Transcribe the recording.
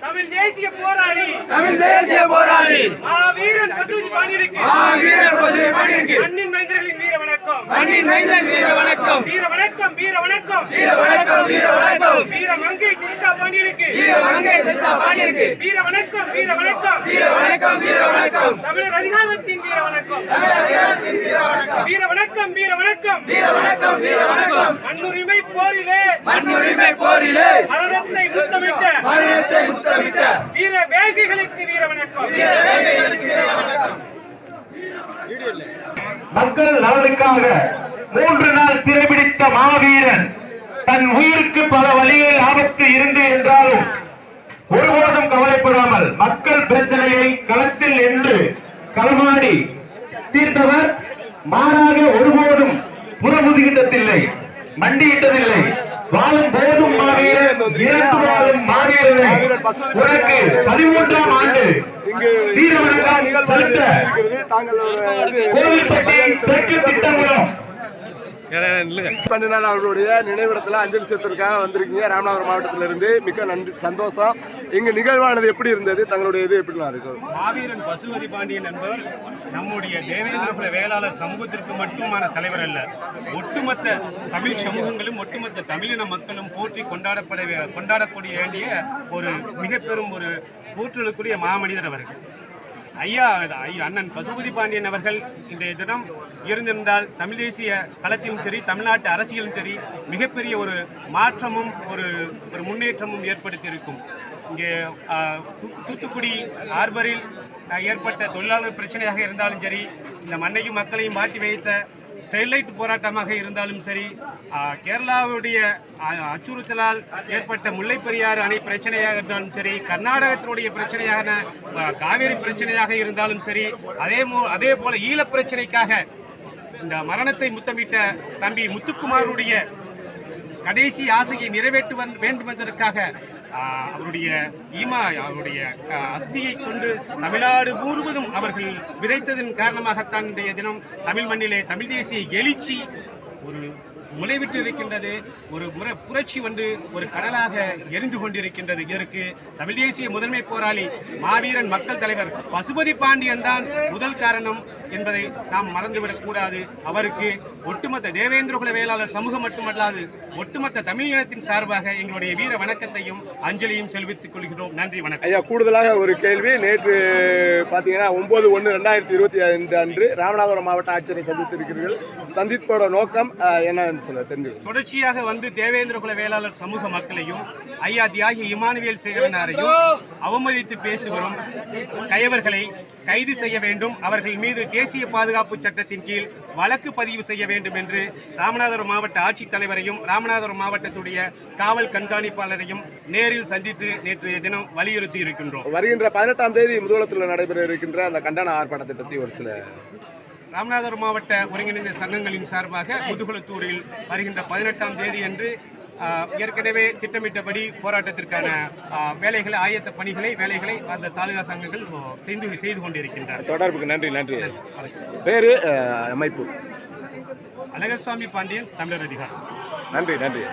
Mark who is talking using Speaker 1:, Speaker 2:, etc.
Speaker 1: தமிழ் தேசிய போராளி
Speaker 2: தமிழ் தேசிய போராளி
Speaker 1: மாவீரன் பசுபதி பாண்டியனுக்கு மண்ணின் மைந்தர்களின் வீர வணக்கம்
Speaker 2: மண்ணின் வீர வணக்கம்
Speaker 1: வீர வணக்கம் வீர வணக்கம்
Speaker 2: வீர வணக்கம் வீர வணக்கம்
Speaker 1: வீர மங்கை சிஸ்டா பாண்டியனுக்கு
Speaker 2: வீர மங்கை சிஸ்தா பாண்டியனுக்கு
Speaker 1: வீர வணக்கம் வீர வணக்கம்
Speaker 2: வீர வணக்கம் வீர வணக்கம்
Speaker 1: தமிழர் அதிகாரத்தின் வீர வணக்கம்
Speaker 2: அதிகாரத்தின் வீர வணக்கம்
Speaker 1: வீர வணக்கம் வீர வணக்கம்
Speaker 2: வீர வணக்கம் வீர வணக்கம்
Speaker 1: மண்ணுரிமை போரிலே
Speaker 2: மண்ணுரிமை போரிலே
Speaker 1: மரணத்தை முத்தமிட்ட
Speaker 2: மரணத்தை முத்தமிட்ட
Speaker 1: வீர வேகைகளுக்கு வீர வணக்கம்
Speaker 2: வீர வேங்கைகளுக்கு வீர வணக்கம்
Speaker 3: மக்கள் நலனுக்காக மூன்று நாள் சிறைபிடித்த மாவீரன் தன் உயிருக்கு பல வழியில் ஆபத்து இருந்து என்றாலும் ஒருபோதும் கவலைப்படாமல் மக்கள் பிரச்சனையை களத்தில் நின்று களமாடி தீர்த்தவர் மாறாக ஒருபோதும் புறமுதுகிட்டதில்லை மண்டியிட்டதில்லை. வாழும் போதும் மாவீரன் இறந்து வாழும் மாவீரனை உனக்கு பதிமூன்றாம் ஆண்டு வீரவணக்கம் செலுத்த கோவில்பட்டி தெற்கு திட்டங்குளம்.
Speaker 4: பன்னினார் அவர்களுடைய நினைவிடத்தில் அஞ்சலி செலுத்திற்காக வந்திருக்கீங்க. ராமநாதபுரம் மாவட்டத்திலிருந்து மிக்க நன்றி சந்தோஷம். இங்க நிகழ்வானது எப்படி இருந்தது? தங்களுடைய இது எப்படிலாம் இருக்கும்
Speaker 5: மாவீரன் பசுபதி பாண்டியன் என்பவர் நம்முடைய தேவேந்திரகுல வேளாளர் சமூகத்திற்கு மட்டுமான தலைவர் அல்ல. ஒட்டுமொத்த தமிழ் சமூகங்களும் ஒட்டுமொத்த தமிழின மக்களும் போற்றி கொண்டாடப்பட கொண்டாடக்கூடிய வேண்டிய ஒரு மிகப்பெரும் ஒரு போற்றுதலுக்குரிய மாமனிதர் அவர்கள். ஐயா ஐயா, அண்ணன் பசுபதி பாண்டியன் அவர்கள் இன்றைய தினம் இருந்திருந்தால் தமிழ் தேசிய களத்திலும் சரி தமிழ்நாட்டு அரசியலும் சரி மிகப்பெரிய ஒரு மாற்றமும் ஒரு ஒரு முன்னேற்றமும் ஏற்படுத்தியிருக்கும். இங்கே தூத்துக்குடி ஹார்பரில் ஏற்பட்ட தொழிலாளர் பிரச்சனையாக இருந்தாலும் சரி இந்த மண்ணையும் மக்களையும் மாட்டி வைத்த ஸ்டெர்லைட் போராட்டமாக இருந்தாலும் சரி கேரளாவுடைய அச்சுறுத்தலால் ஏற்பட்ட முல்லைப்பெரியாறு அணை பிரச்சனையாக இருந்தாலும் சரி கர்நாடகத்தினுடைய பிரச்சனையான காவேரி பிரச்சனையாக இருந்தாலும் சரி அதே மோ அதே போல ஈழப் பிரச்சனைக்காக இந்த மரணத்தை முத்தமிட்ட தம்பி முத்துக்குமாருடைய கடைசி ஆசையை நிறைவேற்ற வேண்டும் என்பதற்காக அவருடைய ஈமா அவருடைய அஸ்தியை கொண்டு தமிழ்நாடு முழுவதும் அவர்கள் விதைத்ததன் காரணமாகத்தான் இன்றைய தினம் தமிழ் மண்ணிலே தமிழ் தேசிய எழுச்சி ஒரு முளைவிட்டு இருக்கின்றது ஒரு முறை புரட்சி வந்து ஒரு கடலாக எரிந்து கொண்டிருக்கின்றது. இதற்கு தமிழ் தேசிய முதன்மை போராளி மாவீரன் மக்கள் தலைவர் பசுபதி பாண்டியன் தான் முதல் காரணம். என்பதை நாம் மறந்துவிடக் கூடாது. அவருக்கு ஒட்டுமொத்த தேவேந்திரகுல வேளாளர் சமூகம் மட்டுமல்லாது ஒட்டுமொத்த தமிழ் இனத்தின் சார்பாக எங்களுடைய வீர வணக்கத்தையும் அஞ்சலியும் செலுத்திக் கொள்கிறோம். நன்றி வணக்கம்.
Speaker 4: ஐயா கூடுதலாக ஒரு கேள்வி. நேற்று பார்த்தீங்கன்னா ஒன்பது ஒன்று ரெண்டாயிரத்தி இருபத்தி ஐந்து அன்று ராமநாதபுரம் மாவட்ட ஆட்சியரை சந்தித்திருக்கிறீர்கள். சந்திப்போட நோக்கம் என்னன்னு சொல்ல தெரிஞ்சு
Speaker 5: தொடர்ச்சியாக வந்து தேவேந்திரகுல வேளாளர் சமூக மக்களையும் ஐயா தியாகி இமானுவேல் சேகரனாரையும் அவமதித்து பேசி வரும் கயவர்களை கைது செய்ய வேண்டும். அவர்கள் மீது தேசிய பாதுகாப்பு சட்டத்தின் கீழ் வழக்கு பதிவு செய்ய வேண்டும் என்று ராமநாதபுரம் மாவட்ட ஆட்சித்தலைவரையும் ராமநாதபுரம் மாவட்டத்துடைய காவல் கண்காணிப்பாளரையும் நேரில் சந்தித்து நேற்றைய தினம் வலியுறுத்தி இருக்கின்றோம்.
Speaker 4: வருகின்ற பதினெட்டாம் தேதி முதுகுளத்தில் நடைபெற இருக்கின்ற அந்த கண்டன ஆர்ப்பாட்டத்தை பற்றி ஒரு சில
Speaker 5: ராமநாதபுரம் மாவட்ட ஒருங்கிணைந்த சங்கங்களின் சார்பாக முதுகுளத்தூரில் வருகின்ற பதினெட்டாம் தேதி ஆஹ், ஏற்கனவே திட்டமிட்டபடி போராட்டத்திற்கான வேலைகளை ஆயத்த பணிகளை வேலைகளை அந்த தாலுகா சங்கங்கள் செய்து செய்து கொண்டிருக்கின்றனர்.
Speaker 4: தொடர்புக்கு நன்றி நன்றி. பேரு அமைப்பு.
Speaker 5: அழகர்சாமி பாண்டியன் தமிழர் அதிகாரம்.
Speaker 4: நன்றி நன்றி.